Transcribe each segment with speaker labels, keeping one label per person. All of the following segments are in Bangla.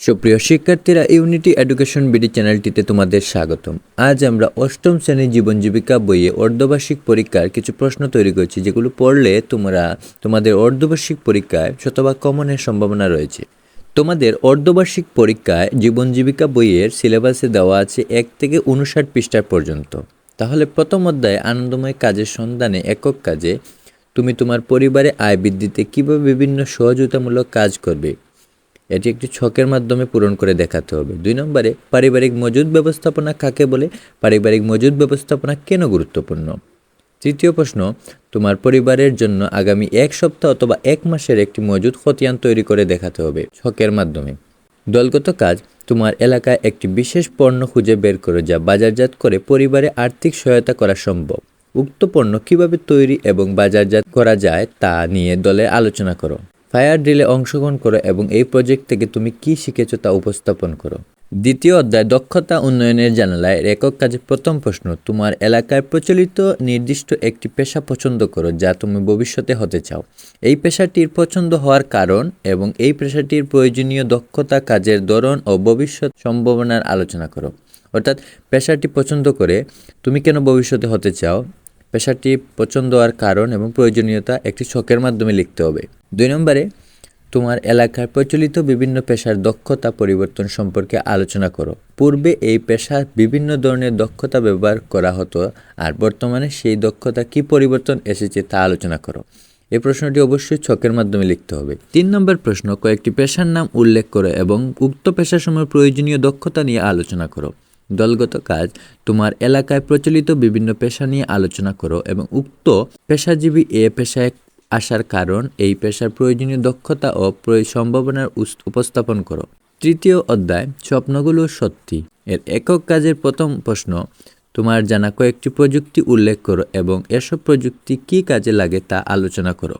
Speaker 1: সুপ্রিয় শিক্ষার্থীরা ইউনিটি এডুকেশন বিডি চ্যানেলটিতে তোমাদের স্বাগতম। আজ আমরা অষ্টম শ্রেণির জীবন জীবিকা বইয়ে অর্ধবার্ষিক পরীক্ষার কিছু প্রশ্ন তৈরি করছি, যেগুলো পড়লে তোমরা তোমাদের অর্ধবার্ষিক পরীক্ষায় শতভাগ কমনের সম্ভাবনা রয়েছে। তোমাদের অর্ধবার্ষিক পরীক্ষায় জীবন জীবিকা বইয়ের সিলেবাসে দেওয়া আছে এক থেকে উনষাট পৃষ্ঠা পর্যন্ত। তাহলে প্রথম অধ্যায়ে আনন্দময় কাজের সন্ধানে একক কাজে তুমি তোমার পরিবারে আয় বৃদ্ধিতে কীভাবে বিভিন্ন সহযোগিতামূলক কাজ করবে এটি একটি ছকের মাধ্যমে পূরণ করে দেখাতে হবে। দুই নম্বরে, পারিবারিক মজুদ ব্যবস্থাপনা কাকে বলে? পারিবারিক মজুদ ব্যবস্থাপনা কেন গুরুত্বপূর্ণ? তৃতীয় প্রশ্ন, তোমার পরিবারের জন্য আগামী এক সপ্তাহ অথবা এক মাসের একটি মজুদ খতিয়ান তৈরি করে দেখাতে হবে ছকের মাধ্যমে। দলগত কাজ, তোমার এলাকায় একটি বিশেষ পণ্য খুঁজে বের করো যা বাজারজাত করে পরিবারে আর্থিক সহায়তা করা সম্ভব। উক্ত পণ্য কীভাবে তৈরি এবং বাজারজাত করা যায় তা নিয়ে দলে আলোচনা করো। ফায়ার ড্রিলে অংশগ্রহণ করো এবং এই প্রজেক্ট থেকে তুমি কি শিখেছো তা উপস্থাপন করো। দ্বিতীয় অধ্যায়, দক্ষতা উন্নয়নের জানালায় একক কাজের প্রথম প্রশ্ন, তোমার এলাকায় প্রচলিত নির্দিষ্ট একটি পেশা পছন্দ করো যা তুমি ভবিষ্যতে হতে চাও। এই পেশাটির পছন্দ হওয়ার কারণ এবং এই পেশাটির প্রয়োজনীয় দক্ষতা কাজের ধরন ও ভবিষ্যৎ সম্ভাবনার আলোচনা করো। অর্থাৎ, পেশাটি পছন্দ করে তুমি কেন ভবিষ্যতে হতে চাও? পেশাটি পছন্দ হওয়ার কারণ এবং প্রয়োজনীয়তা একটি ছকের মাধ্যমে লিখতে হবে। দুই নম্বরে, তোমার এলাকার প্রচলিত বিভিন্ন পেশার দক্ষতা পরিবর্তন সম্পর্কে আলোচনা করো। পূর্বে এই পেশার বিভিন্ন ধরনের দক্ষতা ব্যবহার করা হতো, আর বর্তমানে সেই দক্ষতা কি পরিবর্তন এসেছে তা আলোচনা করো। এই প্রশ্নটি অবশ্যই ছকের মাধ্যমে লিখতে হবে। তিন নম্বর প্রশ্ন, কয়েকটি পেশার নাম উল্লেখ করো এবং উক্ত পেশার সময় প্রয়োজনীয় দক্ষতা নিয়ে আলোচনা করো। দলগত কাজ, তোমার এলাকায় প্রচলিত বিভিন্ন পেশা নিয়ে আলোচনা করো এবং উক্ত পেশাজীবী এ পেশায় আসার কারণ, এই পেশার প্রয়োজনীয় দক্ষতা ও সম্ভাবনার উপস্থাপন করো। তৃতীয় অধ্যায়, স্বপ্নগুলো সত্যি। এর একক কাজের প্রথম প্রশ্ন, তোমার জানা কয়েকটি প্রযুক্তি উল্লেখ করো এবং এসব প্রযুক্তি কি কাজে লাগে তা আলোচনা করো।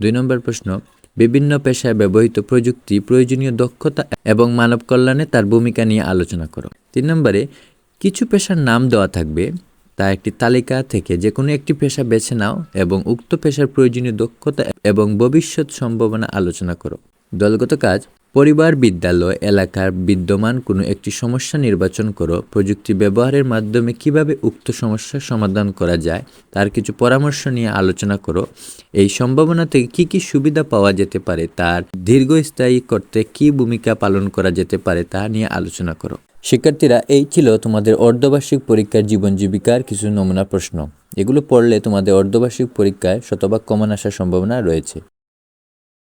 Speaker 1: দুই নম্বর প্রশ্ন, বিভিন্ন পেশায় ব্যবহৃত প্রযুক্তি প্রয়োজনীয় দক্ষতা এবং মানব কল্যাণে তার ভূমিকা নিয়ে আলোচনা করো। তিন নম্বরে, কিছু পেশার নাম দেওয়া থাকবে, তা একটি তালিকা থেকে যে কোনো একটি পেশা বেছে নাও এবং উক্ত পেশার প্রয়োজনীয় দক্ষতা এবং ভবিষ্যৎ সম্ভাবনা আলোচনা করো। দলগত কাজ, পরিবার, বিদ্যালয়, এলাকার বিদ্যমান কোনো একটি সমস্যা নির্বাচন করো, প্রযুক্তি ব্যবহারের মাধ্যমে কীভাবে উক্ত সমস্যার সমাধান করা যায়, তার কিছু পরামর্শ নিয়ে আলোচনা করো। এই সম্ভাবনা থেকে কী কী সুবিধা পাওয়া যেতে পারে, তার দীর্ঘস্থায়ী করতে কী ভূমিকা পালন করা যেতে পারে, তা নিয়ে আলোচনা করো। শিক্ষার্থীরা, এই ছিল তোমাদের অর্ধবার্ষিক পরীক্ষার জীবন জীবিকার কিছু নমুনা প্রশ্ন। এগুলো পড়লে তোমাদের অর্ধবার্ষিক পরীক্ষায় শতভাগ কমন আসার সম্ভাবনা রয়েছে।